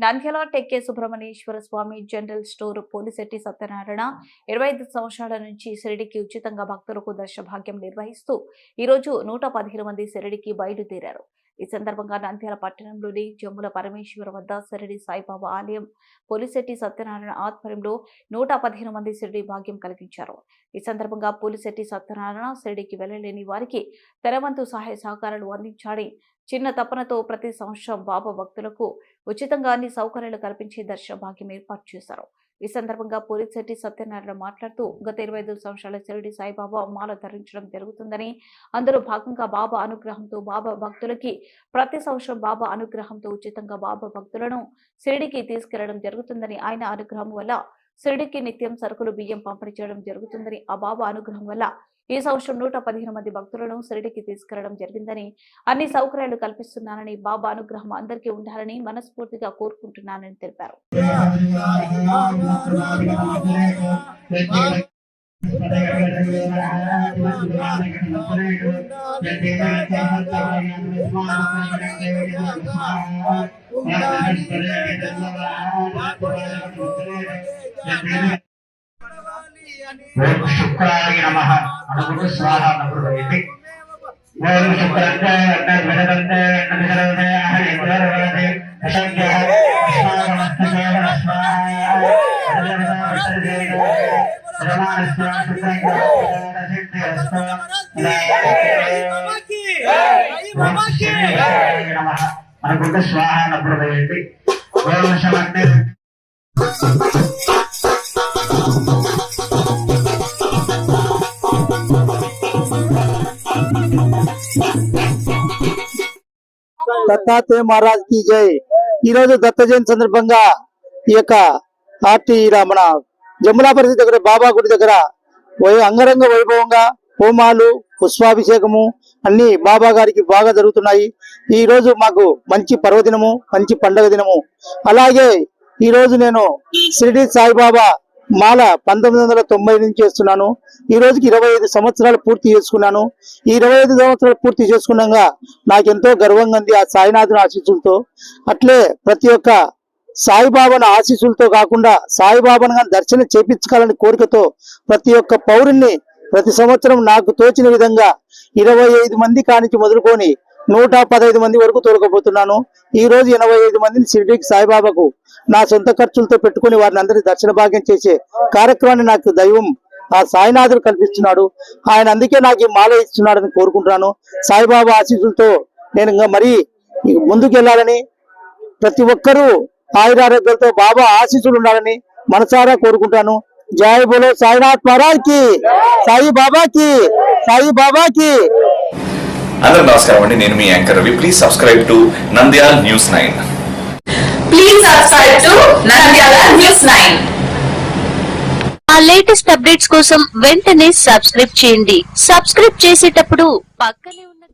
Nandyal Tekke Subrahmanyeswara Swamy general store Polisetty Satyanarayana ఇరవై ఐదు సంవత్సరాల నుంచి షిరిడికి ఉచితంగా భక్తులకు దర్శభాగ్యం నిర్వహిస్తూ ఈ రోజు నూట పదిహేను మంది షిరిడికి బయలుదేరారు. ఈ సందర్భంగా నంద్యాల పట్టణంలోని జమ్ముల పరమేశ్వర వద్ద షిరిడి సాయిబాబా ఆలయం పోలిశెట్టి సత్యనారాయణ ఆధ్వర్యంలో నూట పదిహేను మంది షిరిడి భాగ్యం కలిగించారు. ఈ సందర్భంగా పోలిశెట్టి సత్యనారాయణ షిరిడికి వెళ్ళలేని వారికి తెరవంతు సహాయ సహకారాలు అందించాడని చిన్న తపనతో ప్రతి సంవత్సరం బాబా భక్తులకు ఉచితంగా అన్ని సౌకర్యాలు కల్పించి దర్శన భాగ్యం ఏర్పాటు చేశారు. ఈ సందర్భంగా పూరిశెట్టి సత్యనారాయణ మాట్లాడుతూ గత ఇరవై ఐదు సంవత్సరాల షిరిడి సాయిబాబా మాల ధరించడం జరుగుతుందని అందులో భాగంగా బాబా అనుగ్రహంతో బాబా భక్తులకి ప్రతి సంవత్సరం బాబా అనుగ్రహంతో ఉచితంగా బాబా భక్తులను షిరిడికి తీసుకెళ్ళడం జరుగుతుందని ఆయన అనుగ్రహం వల్ల షిరిడికి నిత్యం సరుకులు బియ్యం పంపిణీ చేయడం జరుగుతుందని ఆ బాబా అనుగ్రహం వల్ల ఈ సంవత్సరం నూట పదిహేను మంది భక్తులను షిరిడికి తీసుకెళ్ళడం జరిగిందని అన్ని సౌకర్యాలు కల్పిస్తున్నానని బాబా అనుగ్రహం అందరికీ ఉండాలని మనస్ఫూర్తిగా కోరుకుంటున్నానని తెలిపారు. ఓం శుక్రాయ నమ. అనుగుడు స్వాహ నమృదయతి ఓం శుక్రంతే అగ్నిర్విడదంతే అగ్నిర్విడదే హరిద్రవదే అసంఖ్య అస్మాకమస్తకేవల స్వాహ అనుకుంటే స్వాహ నమృదయండి ఓం శమగ్ని దత్తాత్రేయ మహారాజ్కి జై. ఈ రోజు దత్త జయంతి సందర్భంగా ఈ యొక్క పార్టీ మన జములా పరిస్థితి దగ్గర బాబా గుడి దగ్గర వై- అంగరంగ వైభవంగా హోమాలు పుష్పాభిషేకము అన్ని బాబా గారికి బాగా జరుగుతున్నాయి. ఈ రోజు మాకు మంచి పర్వదినము మంచి పండగ దినము. అలాగే ఈ రోజు నేను షిరిడి సాయిబాబా మాల పంతొమ్మిది వందల తొంభై నుంచి చేస్తున్నాను. ఈ రోజుకి ఇరవై ఐదు సంవత్సరాలు పూర్తి చేసుకున్నాను. ఈ ఇరవై ఐదు సంవత్సరాలు పూర్తి చేసుకున్నాగా నాకెంతో గర్వంగా ఉంది ఆ సాయినాథుని ఆశీస్సులతో. అట్లే ప్రతి ఒక్క సాయిబాబాను ఆశీస్సులతో కాకుండా సాయిబాబాను దర్శనం చేపించుకోవాలని కోరికతో ప్రతి ఒక్క పౌరుణ్ణి ప్రతి సంవత్సరం నాకు తోచిన విధంగా ఇరవై ఐదు మంది కానికి మొదలుకొని నూట పదహైదు మంది వరకు తోలుకపోతున్నాను. ఈ రోజు ఎనభై ఐదు మందిని షిరిడీకి సాయిబాబాకు నా సొంత ఖర్చులతో పెట్టుకుని వారిని అందరినీ దర్శన భాగ్యం చేసే కార్యక్రమాన్ని నాకు దైవం ఆ సాయినాథుడు కల్పిస్తున్నాడు. ఆయన అందుకే నాకు ఈ మాల ఇస్తున్నాడని కోరుకుంటున్నాను. సాయిబాబా ఆశీస్సులతో నేను ఇంకా మరీ ముందుకు వెళ్ళాలని ప్రతి ఒక్కరూ ఆయురారోగ్యాలతో బాబా ఆశీస్సులు ఉండాలని మనసారా కోరుకుంటాను జై బోలో సాయినాథ్ మహారాజ్కి సాయి బాబాకి సాయి బాబాకి. అందరూ నమస్కారం అండి. నేను మీ anchor Ravi. Please subscribe to Nandyal news nine. Please subscribe to Nandyala News 9. ఆ లేటెస్ట్ అప్డేట్స్ కోసం వెంటనే సబ్స్క్రైబ్ చేయండి సబ్స్క్రైబ్ చేసేటప్పుడు పక్కనే ఉన్న